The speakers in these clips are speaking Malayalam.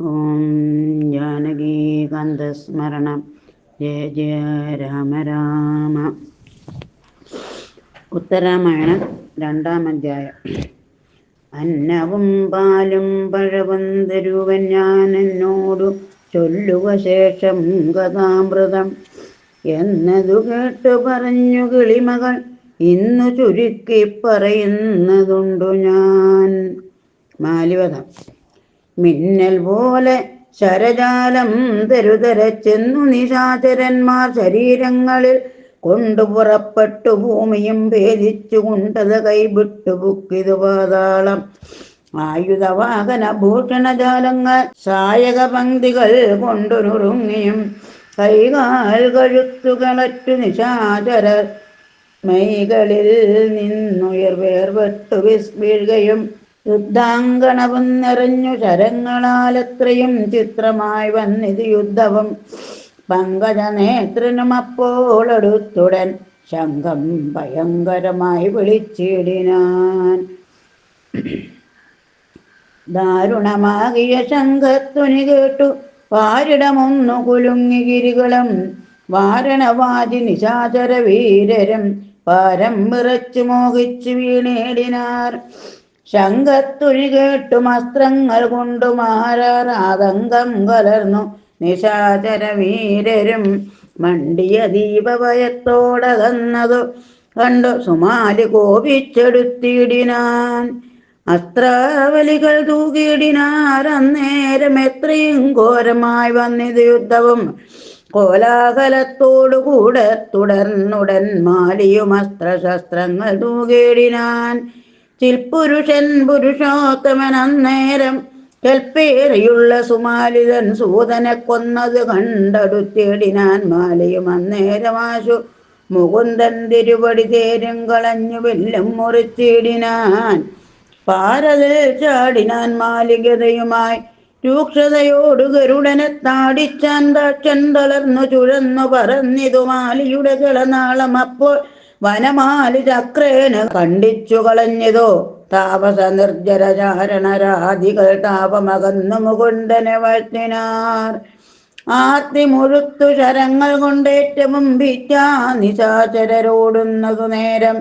ഓം ജാനകീകാന്തസ്മരണം ജയ ജയ രാമ രാമ. ഉത്തരാമായണം രണ്ടാം അധ്യായം. അന്നവും പാലും പഴവും തരുവൻ ഞാൻ എന്നോടു ചൊല്ലുക ശേഷം കഥാമൃതം എന്നതു കേട്ടു പറഞ്ഞു കിളിമകൾ ഇന്നു ചുരുക്കി പറയുന്നതുണ്ടു ഞാൻ. മാലിവധം. മിന്നൽ പോലെ ശരജാലം തെരുതരച്ചെന്നു നിശാചരന്മാർ ശരീരങ്ങളിൽ കൊണ്ടു പുറപ്പെട്ടു ഭൂമിയും ഭേദിച്ചു കൊണ്ടത് കൈവിട്ടു ബുക്കിതു പാതാളം ആയുധവാഹന ഭൂഷണജാലങ്ങൾ സായക പങ്ക്തികൾ കൊണ്ടുനുറുങ്ങിയും കൈകാൽ കഴുത്തുകളറ്റു നിശാചര മൈകളിൽ നിന്നുയർ വേർപെട്ടു വീഴുകയും യുദ്ധാങ്കണവും നിറഞ്ഞു ശരങ്ങളാലത്രയും ചിത്രമായി വന്നിത് യുദ്ധവും. പങ്കജ നേത്രനും അപ്പോൾ അടുത്തുടൻ ശംഖം ഭയങ്കരമായി വിളിച്ചിടിനാൻ. ദാരുണമാകിയ ശംഖത്തുനി കേട്ടു. വാരിടമൊന്നു കുലുങ്ങി ഗിരികളും. വാരണവാജി നിശാചര വീരരും പാരം വിറച്ചു മോഹിച്ചു വീണേടിനാർ. ശംഖത്തുഴി കേട്ടും അസ്ത്രങ്ങൾ കൊണ്ടു മാറാറാതങ്കം കലർന്നു. നിശാചര വീരരും മണ്ടിയ ദീപഭയത്തോടകന്നതു കണ്ടു. സുമാലി കോപിച്ചെടുത്തിടിനാൻ. അസ്ത്രാവലികൾ തൂകിയിടിനാർ അന്നേരം എത്രയും ഘോരമായി വന്നിത് യുദ്ധവും കോലാഹലത്തോടുകൂടെ തുടർന്നുടൻ മാലിയും അസ്ത്രശസ്ത്രങ്ങൾ തൂകിയിടിനാൻ ചിൽപുരുഷൻ പുരുഷോത്തമൻ അന്നേരം കൽപ്പേറിയുള്ള സുമാലിതൻ സൂതനെ കൊന്നത് കണ്ടടുത്തിടിനാൻ മാലയും അന്നേരമാശു മുകുന്ദൻ തിരുവടി തേരും കളഞ്ഞു വെല്ലും മുറിച്ചിടിനാൻ. പാരതിൽ ചാടിനാൻ മാലികതയുമായി രൂക്ഷതയോട് ഗരുഡനെ താടിച്ചാൻ ദാക്ഷൻ തളർന്നു ചുഴന്നു പറന്നിതു മാലിയുടെ കിളനാളം അപ്പോൾ വനമാലി ചക്രേന കണ്ടിച്ചു കളഞ്ഞതോ. താപസ നിർജരചാരണരാധികൾ താപമകന്നു മുകുണ്ടനെ വഴ്ത്തിനാർ ആർത്തി മുഴുത്തു ശരങ്ങൾ കൊണ്ടേറ്റവും ഭിറ്റാ നിശാചരോടുന്നതു നേരം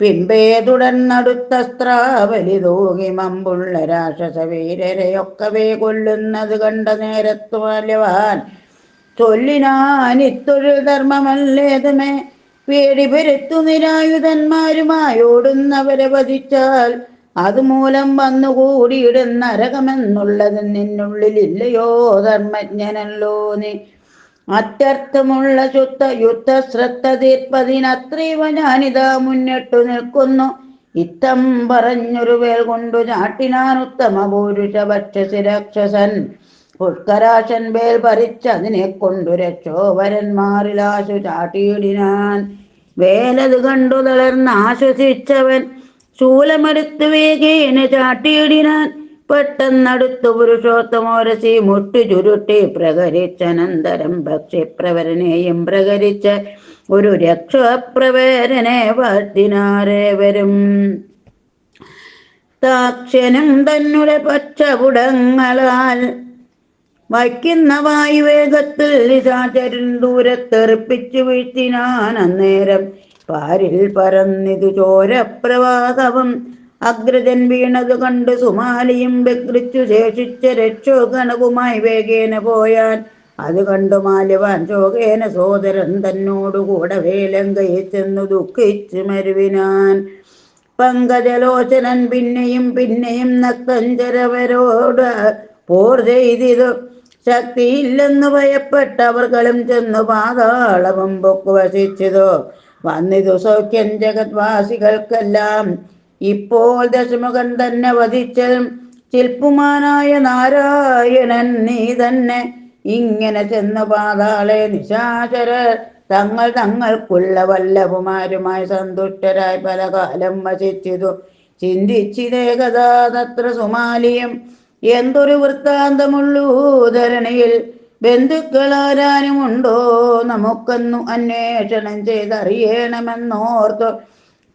പിമ്പേ തുടർന്നടുത്തസ്ത്രാവലി തൂകി മമ്പുള്ള രാക്ഷസ വീരരെയൊക്കവേ കൊല്ലുന്നത് കണ്ട നേരത്തു ബാല്യവാൻ ചൊല്ലിനാൻ ഇത്തൊഴിൽ ധർമ്മമല്ലേതുമേ. പേടി പെരുത്തു നിരായുധന്മാരുമായോടുന്നവരെ വധിച്ചാൽ അതുമൂലം വന്നുകൂടിയിടും നരകമെന്നുള്ളത് നിന്നുള്ളിലില്ലയോ ധർമ്മജ്ഞനല്ലോ നീ. അത്യർത്ഥമുള്ള ശുദ്ധ ശ്രദ്ധ തീർപ്പതിനത്രീവ ഞാനിതാ മുന്നിട്ടു നിൽക്കുന്നു. ഇത്തം പറഞ്ഞൊരു വേൽ കൊണ്ടു ചാട്ടിനാൻ ഉത്തമ പുരുഷ ഭക്ഷസി രാക്ഷസൻ പുഷ്കരാശൻ വേൽ ഭരിച്ചതിനെ കൊണ്ടു രക്ഷോവരന്മാരിലാശു ചാട്ടിയിടിനാൻ. വേലത് കണ്ടു തളർന്ന് ആശ്വസിച്ചവൻ ശൂലമെടുത്ത് വേഗേന ചാട്ടിയിടിനാൻ. പെട്ടെന്നടുത്തു പുരുഷോത്തമോരസി മുട്ടു ചുരുട്ടി പ്രകരിച്ചനന്തരം ഭക്ഷ്യപ്രവരനെയും പ്രകരിച്ച ഒരു രക്ഷപ്രവരനെ വാഴ്ത്തിനാരേവരും താക്ഷനും തന്നുടെ പച്ചപുടങ്ങളാൽ വയ്ക്കുന്ന വായുവേഗത്തിൽ നിശാചരൻ ദൂരത്തെറിപ്പിച്ചു വീഴ്ത്തിനാൻ അന്നേരം പാരിൽ പറന്നിതു ചോരപ്രവാഹവും അഗ്രജൻ വീണതു കണ്ട് സുമാലിയും വികൃച്ചു ശേഷിച്ച രക്ഷോഗണവുമായി വേഗേന പോയാൻ. അത് കണ്ടു മാലിവാൻ ശോകേന സോദരൻ തന്നോടുകൂടെ വേലങ്കയിൽ ചെന്നു ദുഃഖിച്ചു മരുവിനാൻ. പങ്കജലോചനൻ പിന്നെയും പിന്നെയും നക്തഞ്ചരവരോട് പോർ ചെയ്തിതു. ശക്തിയില്ലെന്ന് ഭയപ്പെട്ടവർകളും ചെന്നു പാതാളവും പൊക്കു വസിച്ചതോ. വന്നിതു സൗഖ്യം ജഗത്വാസികൾക്കെല്ലാം ഇപ്പോൾ ദശമുഖൻ തന്നെ വധിച്ചതും ശില്പുമാനായ നാരായണൻ നീ തന്നെ. ഇങ്ങനെ ചെന്നു പാതാളെ നിശാചര തങ്ങൾ തങ്ങൾക്കുള്ള വല്ലഭുമാരുമായി സന്തുഷ്ടരായി പല കാലം വസിച്ചതു. ചിന്തിച്ചിതേകഥാ തത്ര സുമാലിയും എന്തൊരു വൃത്താന്തമുള്ളൂ ധരണിയിൽ? ഉണ്ടോ? നമുക്കെന്നു അന്വേഷണം ചെയ്തറിയണമെന്നോർത്തു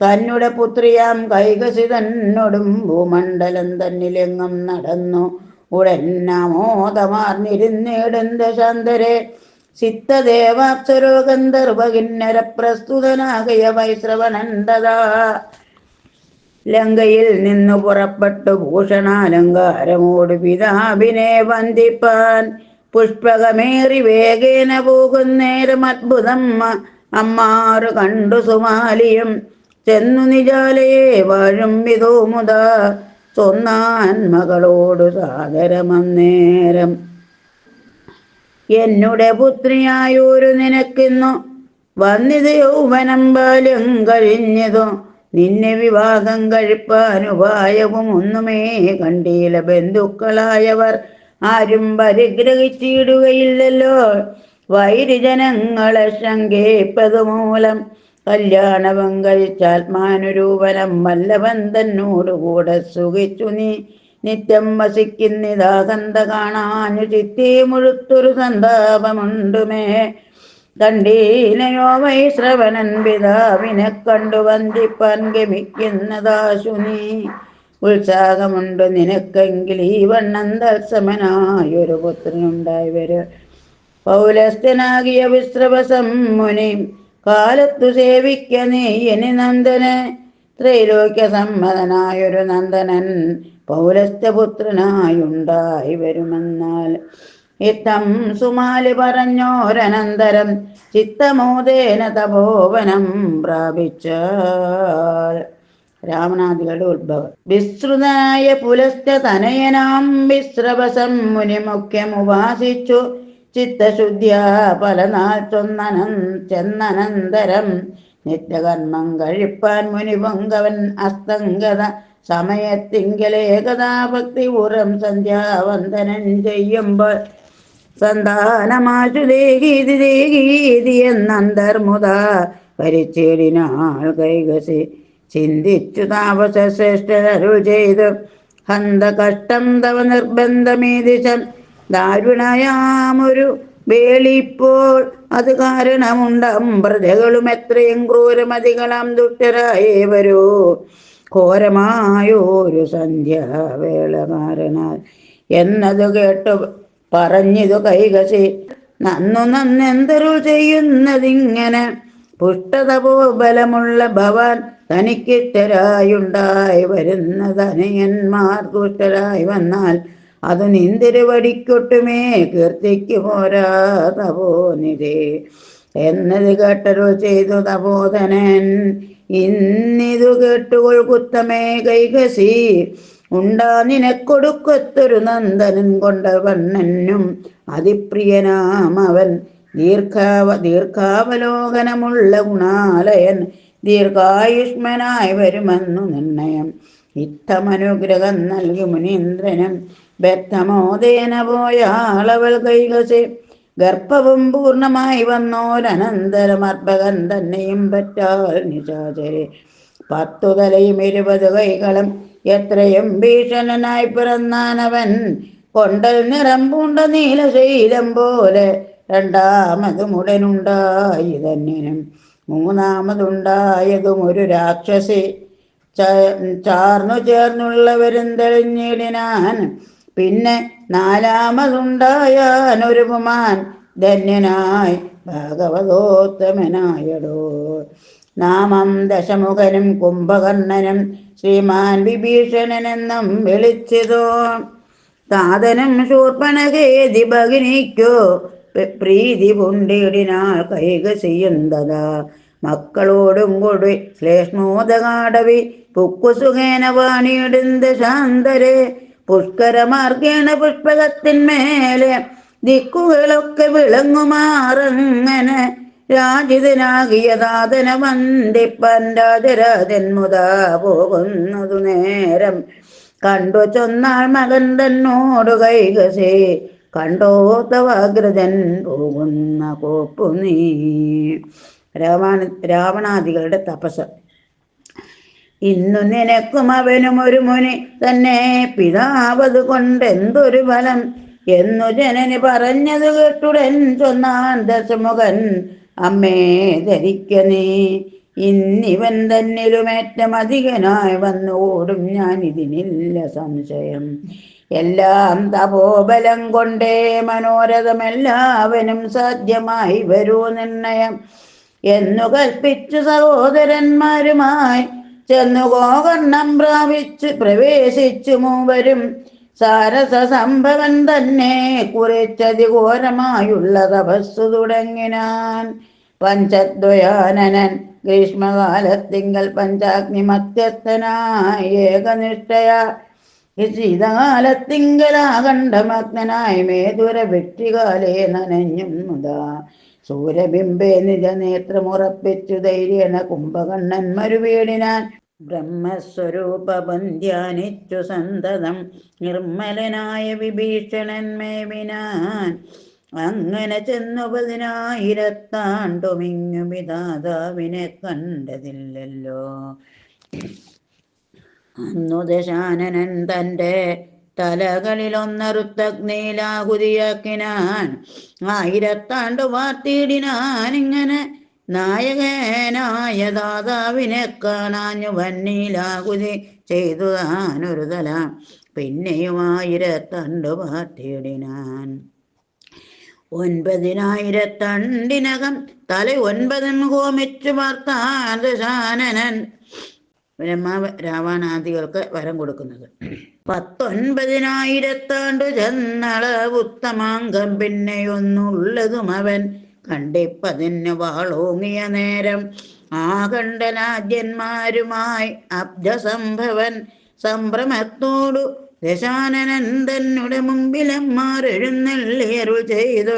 തന്നുടെ പുത്രിയാം കൈകസി തന്നോടും ഭൂമണ്ഡലം തന്നിലെങ്ങും നടന്നു. ഉടന്നമോദമാർന്നിരുന്നിടും ദശാന്തരെ സിദ്ധദേവാപ്സരോ ഗന്ധർവകിന്നര പ്രസ്തുതനാകയ ലങ്കയിൽ നിന്നു പുറപ്പെട്ടു ഭൂഷണാലങ്കാരമോട് പിതാവിനെ വന്ദിപ്പാൻ. പുഷ്പകമേറി വേഗേന പോകുന്നേരം അത്ഭുതം. അമ്മാറു കണ്ടു സുമാലിയും. ചെന്നു നിജാലയെ വാഴും വിതോ മുത. ചൊന്നാൻ മകളോട് സാഗരമന്നേരം എന്നുടെ പുത്രിയായൊരു നിനക്കിന്നു. വന്നിത് യൗവനം ബാല്യം കഴിഞ്ഞതോ. നിന്നെ വിവാഹം കഴിപ്പാൻ ഉപായവും ഒന്നുമേ കണ്ടീല ബന്ധുക്കളായവർ. ആരും പരിഗ്രഹിച്ചിടുകയില്ലല്ലോ. വൈരിജനങ്ങളെ ശങ്കേപ്പതു മൂലം കല്യാണവും കഴിച്ചാൽ മാനുരൂപനം വല്ലവൻ തന്നോടുകൂടെ സുഖിച്ചു നീ. നിത്യം വസിക്കുന്നിതാകന്ത കാണാനു ചിത്തി മുഴുത്തൊരു സന്താപമുണ്ടുമേ. കണ്ടീലയോ വൈശ്രവണൻ പിതാവിനെ കണ്ടു വന്ദിപ്പാൻ ഗമിക്കുന്നതാശു നീ ഉത്സാഹമുണ്ട് നിനക്കെങ്കിൽ ഈ വണ്ണം തത്സമനായൊരു പുത്രനുണ്ടായി വരും. പൗലസ്ഥനാകിയ വിശ്രവസം മുനി കാലത്തു സേവിക്ക നീ ഇനി നന്ദന്. ത്രൈലോക്യ സമ്മതനായൊരു നന്ദനൻ പൗലസ്ഥപുത്രനായുണ്ടായി വരുമെന്നാൽ ഇത്തം സുമാലി പറഞ്ഞോരനന്തരം ചിത്തമോദേന തപോവനം പ്രാപിച്ച രാമനാഥികളുടെ ഉത്ഭവം. വിസ്തൃതായ പുലസ്ത തനയനാം വിശ്രവസം മുനിമുഖ്യമുപാസിച്ചു ചിത്തശുദ്ധ്യ പല നാൾ ചൊന്നനൻ ചെന്നനന്തരം നിത്യകർമ്മം കഴിപ്പാൻ മുനിപൊങ്കവൻ അസ്തംഗത സമയത്തിങ്കലേകതാഭക്തി ഉറം സന്ധ്യാവന്ദനം ചെയ്യുമ്പോൾ സന്താനമാശു ദേഹീതി ദേഹീതി എന്നന്തർമുത പരിച്ചേടിനാൾ കൈകസി ചിന്തിച്ചു താപസ ശ്രേഷ്ഠരു ചെയ്തു. ഹന്ത കഷ്ടം തവ നിർബന്ധമീതിശം ദാരുണയാമൊരു വേളിപ്പോൾ. അത് കാരണമുണ്ടാം പ്രജകളും എത്രയും ക്രൂരമതികളാം ദുഷ്ടരായേവരോ ഘോരമായോരു സന്ധ്യാവേള കാരണാൽ. എന്നതു കേട്ടു പറഞ്ഞിതു കൈകശി നന്നു നന്നെന്തരു ചെയ്യുന്നതിങ്ങനെ പുഷ്ടത ബലമുള്ള ഭവാൻ തനിക്കിഷ്ടരായുണ്ടായി വരുന്ന ധനയന്മാർ ദുഷ്ടരായി വന്നാൽ അത് നിന്തിരുവടിക്കൊട്ടുമേ കീർത്തിക്ക് പോരാ തപോനിരേ എന്നത് കേട്ടരു ചെയ്തു തപോധനൻ ഇന്നിതു കേട്ടുകൊൾ കുത്തമേ കൈകസി. ഉണ്ടാ നിനക്കൊടുക്കത്തൊരു നന്ദനൻ കൊണ്ട വണ്ണനും അതിപ്രിയനാം അവൻ. ദീർഘാവ ദീർഘാവലോകനമുള്ള ഗുണാലയൻ ദീർഘായുഷ്മനായി വരുമെന്നു നിർണയം. ഇത്തമനുഗ്രഹം നൽകി മുനീന്ദ്രനും വ്യക്തമോദേന പോയാളവൾ കൈകസി ഗർഭവും പൂർണമായി വന്നോരനന്തരം അർഭകൻ തന്നെയും പറ്റാൽ നിശാചരെ. പത്തു തലയും ഇരുപത് കൈകളും എത്രയും ഭീഷണനായി പിറന്നാനവൻ കൊണ്ടൽ നിറം പൂണ്ട നീലശൈലം പോലെ രണ്ടാമതും ഉടനുണ്ടായി തന്നിനും മൂന്നാമതുണ്ടായതും ഒരു രാക്ഷസി. ചാർന്നു ചേർന്നുള്ളവരും തെളിഞ്ഞിടിനാൻ പിന്നെ നാലാമതുണ്ടായാൻ ഒരു പുമാൻ ധന്യനായി ഭാഗവതോത്തമനായടോ. നാമം ദശമുഖനും കുംഭകർണനും ശ്രീമാൻ വിഭീഷണനെന്നും വിളിച്ചതോ. താതനം ശൂർപ്പണകേതി ഭഗിനിക്കോ. പ്രീതി പുണ്ടിടിനാൾ കൈക ചെയ്യുന്നതാ. മക്കളോടും കൂടി ശ്ലേഷ്മോദകാടവി. പുക്കുസുഖേന വാണിയിടുന്ന ശാന്തരെ. പുഷ്കരമാർഗേണ പുഷ്പകത്തിന്മേലെ ദിക്കുകളൊക്കെ വിളങ്ങുമാറങ്ങനെ. രാജിതനാകിയ താതന വന്ദിപ്പൻ രാജരാജൻ മുതാ പോകുന്നതു നേരം. കണ്ടു ചൊന്നാൾ മകൻ തന്നോട് കൈകസേ കണ്ടോ തവാഗ്രജൻ പോകുന്ന കോപ്പു നീ. രാവണ രാവണാദികളുടെ തപസ്. ഇന്നു നിനക്കും അവനും ഒരു മുനി തന്നെ പിതാവത് കൊണ്ടെന്തൊരു ഫലം? എന്നു ജനനി പറഞ്ഞത് കേട്ടുടൻ ചൊന്നാൻ ദശമുഖൻ അമ്മേ ധരിക്കനേ ഇന്നിവൻ തന്നിലുമേറ്റം അധികനായി വന്നോടും ഞാൻ ഇതിനില്ല സംശയം. എല്ലാം തപോബലം കൊണ്ടേ മനോരഥമെല്ലാവനും സാധ്യമായി വരൂ നിർണയം. എന്നു കൽപ്പിച്ചു സഹോദരന്മാരുമായി ചെന്നു ഗോകർണം പ്രാപിച്ചു പ്രവേശിച്ചു മൂവരും. സാരസ സംഭവൻ തന്നെ കുറിച്ചതിഘോരമായുള്ള തപസ്സു തുടങ്ങിനാൻ. പഞ്ചദ്വയാനനൻ ഗ്രീഷ്മകാലത്തിങ്കൽ പഞ്ചാഗ്നി മധ്യസ്ഥനായി ഏകനിഷ്ഠയ. ശീതകാലത്തിങ്കലാകണ്ഠമഗ്നായി മേധുര വെട്ടികാലേ നനഞ്ഞുന്നുതാ. സൂര്യബിംബേ നിജ നേത്രമുറപ്പിച്ചു ധൈര്യേണ കുംഭകണ്ണൻ മരുവീടിനാൻ ബ്രഹ്മസ്വരൂപം ധ്യാനിച്ചു സന്തതം നിർമ്മലനായ വിഭീഷണൻ മേവിനാൻ. അങ്ങനെ ചെന്നു പിതാതാവിനെ കണ്ടതില്ലല്ലോ. അന്നു ദശാനനൻ തന്റെ തലകളിലൊന്നറുത്തഗ്നിയിലാകുതിയാക്കിനാൻ. ആയിരത്താണ്ടു വാർത്തിയിടിനാൻ ഇങ്ങനെ നായകനായ ദാതാവിനെ കാണാഞ്ഞു വന്നിലാകുതി ചെയ്തു താനൊരു തല പിന്നെയും ആയിരത്തണ്ടു വാർത്തിയിടിനാൻ ഒൻപതിനായിരത്തണ്ടിനകം തല ഒൻപതും ഹോമിച്ചു വാർത്താൻ ദശാനനൻ ബ്രഹ്മാവ് രാവണാദികൾക്ക് വരം കൊടുക്കുന്നത്. പത്തൊൻപതിനായിരത്താണ്ടു ചെന്നള ഉത്തമാംഗം പിന്നെയൊന്നുള്ളതും അവൻ. കണ്ടിപ്പതിന് വാളോങ്ങിയ നേരം. ആ കണ്ടനാദ്യന്മാരുമായി അബ്ജസംഭവൻ സംഭ്രമത്തോടു ദശാനനൻ തന്നുടെ മുമ്പിലന്മാരെഴുന്നള്ളിയരുൾ ചെയ്തു.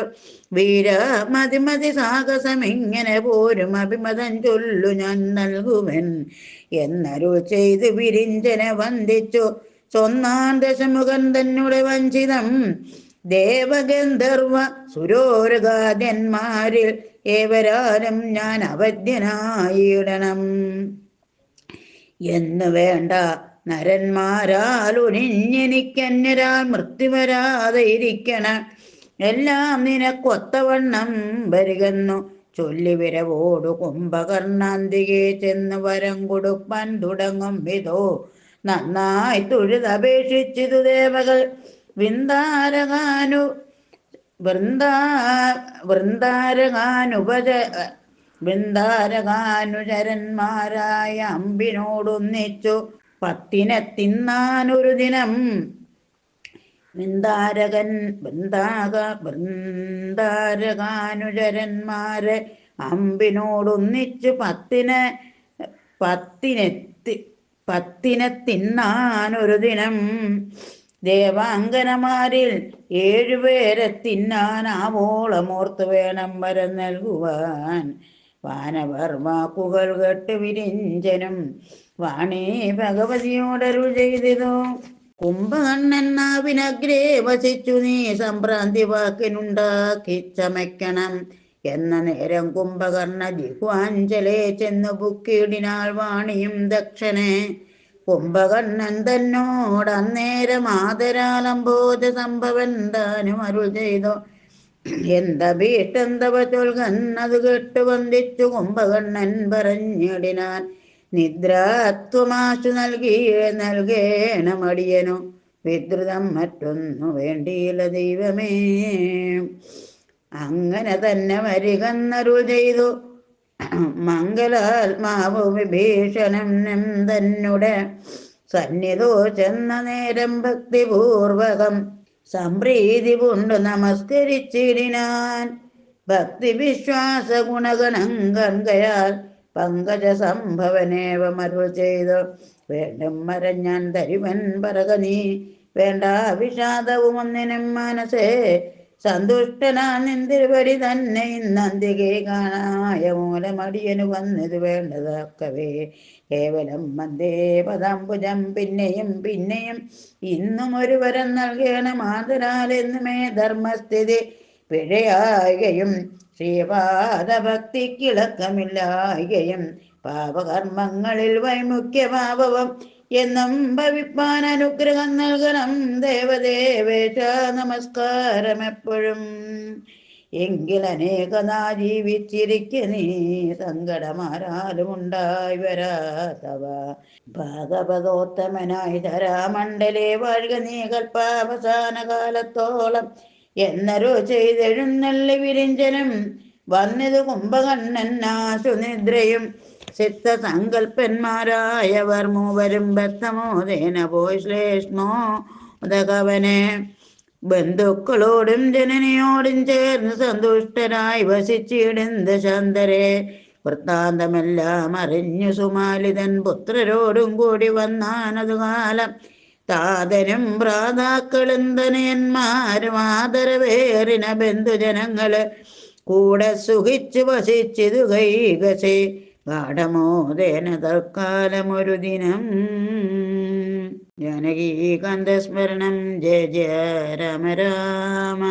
വീര മതി മതി സാഹസം ഇങ്ങനെ പോരും അഭിമതം ചൊല്ലു ഞാൻ നൽകുവൻ എന്നരുൾ ചെയ്ത് വിരിഞ്ചനെ വന്ദിച്ചു. സ്വന്നാൻ ദശമുഖൻ തന്നെ വഞ്ചിതം ദേവഗന്ധർവ സുരോരഗാദ്യന്മാരിൽ ഏവരാലും ഞാൻ അവധ്യനായിടണം. എന്ന് വേണ്ട നരന്മാരാൽ ഒനിഞ്ഞെനിക്കന്യരാൽ മൃത്യു വരാതെ ഇരിക്കണം. എല്ലാം നിനക്കൊത്തവണ്ണം വരികന്നു ചൊല്ലിവിരവോടു കുംഭകർണാന്തികെ ചെന്ന് വരം കൊടുപ്പാൻ തുടങ്ങും വിധോ. നന്നായി തൊഴുതപേക്ഷിച്ചിതു ദേവകൾ. വൃന്ദാരകാനു വൃന്ദാ വൃന്ദാരകാനുപജ വൃന്ദാരകാനുചരന്മാരായ അമ്പിനോടൊന്നിച്ചു പത്തിനെ തിന്നാനൊരു ദിനം. വൃന്ദാരകൻ വൃന്ദാക വൃന്ദാരകാനുചരന്മാരെ അമ്പിനോടൊന്നിച്ചു പത്തിനെ പത്തിനെത്തി പത്തിനെ തിന്നാനൊരു ദിനം. ദേവാങ്കനമാരിൽ ഏഴുപേരെ തിന്നാനാവോളമോർത്ത് വേണം വരം നൽകുവാൻ. വാനവർ വാക്കുകൾ കേട്ട് വിരിഞ്ചനും വാണി ഭഗവതിയോടരുൾ ചെയ്തിതു. കുംഭകണ്ണൻ നാവിനഗ്രേ വസിച്ചു നീ സംഭ്രാന്തി വാക്കിനുണ്ടാക്കി ചമയ്ക്കണം. എന്ന നേരം കുംഭകർണ ജിഹ്വാഞ്ചലേ ചെന്നു ബുക്കിടിനാൾ വാണിയും ദക്ഷനെ. കുംഭകണ്ണൻ തന്നോട് അന്നേരം ആദരാലംബോധ സംഭവൻ താനും അരുൾ ചെയ്തു. എന്താ ഭീഷ്ടന്തവ ചൊൽകന്നത് കേട്ടു വന്ദിച്ചു കുംഭകണ്ണൻ പറഞ്ഞിടിനാൻ. നിദ്രാത്വമാശു നൽകിയേ നൽകേണമടിയനു വിദ്രുതം മറ്റൊന്നു വേണ്ടിയില്ല ദൈവമേ. അങ്ങനെ തന്നെ വരികന്നരുൾ ചെയ്തു. മംഗലാത്മാവ് വിഭീഷണൻ തന്നെ സന്നിധോ ചെന്ന നേരം ഭക്തിപൂർവകം സംപ്രീതി കൊണ്ട് നമസ്കരിച്ചിടിനാൻ. ഭക്തി വിശ്വാസ ഗുണഗണം ഗംഗയാൽ പങ്കജ സംഭവനേവമരുൾ ചെയ്തു. വേണ്ടും മരഞ്ഞാൻ തരുവൻ പറക നീ വേണ്ട വിഷാദവും ഒന്നിനും മനസ്സേ സന്തുഷ്ടനാ നിന്തിരുവടി തന്നെ ഇന്നന്തികെ കാണായ മൂലമടിയനു വന്നത് വേണ്ടതാക്കവേ. കേവലം മന്ദേ പദാംബുജം പിന്നെയും പിന്നെയും ഇന്നും ഒരു വരം നൽകണം ആദരാൽ എന്നുമേ ധർമ്മസ്ഥിതി പിഴയാകുകയും ശ്രീപാദ ഭക്തിക്കിളക്കമില്ലായുകയും പാപകർമ്മങ്ങളിൽ വൈമുഖ്യ പാപവം എന്നും ഭവിപ്പാൻ അനുഗ്രഹം നൽകണം. ദേവദേവേശ നമസ്കാരം എപ്പോഴും. എങ്കിലനേകനാ ജീവിച്ചിരിക്ക നീ. സങ്കടമാരാലും ഉണ്ടായി വരാതവ ഭാഗവതോത്തമനായി ധരാമണ്ഡലേ വാഴുക നീ കൽപ്പാവസാന കാലത്തോളം. എന്നരോ ചെയ്തെഴുന്നള്ളി വിരിഞ്ചനം. വന്നത് കുംഭകണ്ണനാശു നിദ്രയും സിദ്ധസങ്കൽപ്പന്മാരായവർ മൂവരും ഭക്തമോദേന പോയി ശ്ലേഷ്മോ ഉദകവനെ. ബന്ധുക്കളോടും ജനനിയോടും ചേർന്ന് സന്തുഷ്ടനായി വസിച്ചിടുന്ന ശാന്തരെ വൃത്താന്തമെല്ലാം അറിഞ്ഞു സുമാലിതൻ പുത്രരോടും കൂടി വന്നാനതു കാലം. താതനും ഭ്രാതാക്കളും തനയന്മാരും ആദരവേറിന ബന്ധുജനങ്ങൾ കൂടെ സുഖിച്ചു വസിച്ചിതു കൈകസേ. ഗാഠമോദേന തൽക്കാലമൊരു ദിനം ജാനകീകാന്തസ്മരണം ജയ ജയ രാമ രാമ.